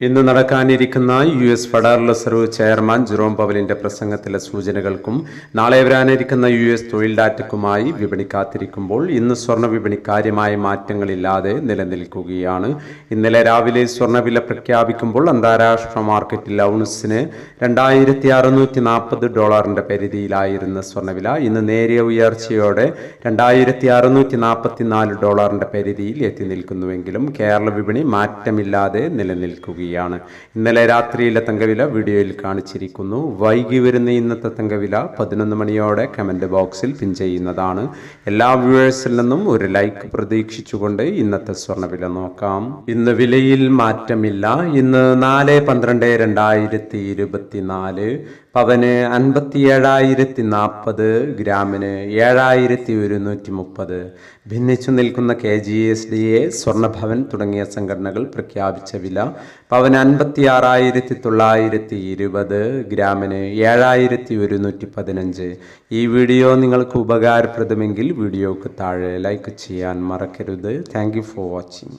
ഇന്ന് നടക്കാനിരിക്കുന്ന U S federal reserve chairman Jerome പവലിന്റെ പ്രസംഗത്തിലെ സൂചനകൾക്കും നാളെ വരാനിരിക്കുന്ന യു എസ് തൊഴിൽ ഡാറ്റയ്ക്കുമായി വിപണി കാത്തിരിക്കുമ്പോൾ ഇന്ന് സ്വർണ വിപണി കാര്യമായ മാറ്റങ്ങളില്ലാതെ നിലനിൽക്കുകയാണ്. ഇന്നലെ രാവിലെ സ്വർണവില പ്രഖ്യാപിക്കുമ്പോൾ അന്താരാഷ്ട്ര മാർക്കറ്റിൽ ഔൺസിന് രണ്ടായിരത്തി അറുന്നൂറ്റി നാൽപ്പത് ഡോളറിന്റെ പരിധിയിലായിരുന്ന സ്വർണവില ഇന്ന് നേരിയ ഉയർച്ചയോടെ രണ്ടായിരത്തി അറുന്നൂറ്റി നാൽപ്പത്തി നാല് ഡോളറിന്റെ പരിധിയിൽ എത്തി നിൽക്കുന്നുവെങ്കിലും കേരള വിപണി മാറ്റമില്ലാതെ നിലനിൽക്കുകയാണ്. ഇന്നലെ രാത്രിയിലെ തങ്കവില വീഡിയോയിൽ കാണിച്ചിരിക്കുന്നു. വൈകി വരുന്ന ഇന്നത്തെ തങ്കവില പതിനൊന്ന് മണിയോടെ കമന്റ് ബോക്സിൽ പിൻ ചെയ്യുന്നതാണ്. എല്ലാ വ്യൂവേഴ്സിൽ നിന്നും ഒരു ലൈക്ക് പ്രതീക്ഷിച്ചുകൊണ്ട് ഇന്നത്തെ സ്വർണവില നോക്കാം. ഇന്ന് വിലയിൽ മാറ്റമില്ല. ഇന്ന് നാല് പന്ത്രണ്ട് രണ്ടായിരത്തി ഇരുപത്തിനാല് പവന് അൻപത്തി ഏഴായിരത്തി നാൽപ്പത് ഗ്രാമിന് ഏഴായിരത്തി ഒരുന്നൂറ്റി മുപ്പത് ഭിന്നിച്ചു നിൽക്കുന്ന K G S D A Swarnabhavan തുടങ്ങിയ സംഘടനകൾ പ്രഖ്യാപിച്ച വില പവന് അൻപത്തി ആറായിരത്തി തൊള്ളായിരത്തി ഇരുപത് ഗ്രാമിന് ഏഴായിരത്തി ഒരുന്നൂറ്റി പതിനഞ്ച് ഈ വീഡിയോ നിങ്ങൾക്ക് ഉപകാരപ്രദമെങ്കിൽ വീഡിയോക്ക് താഴെ ലൈക്ക് ചെയ്യാൻ മറക്കരുത്. Thank for watching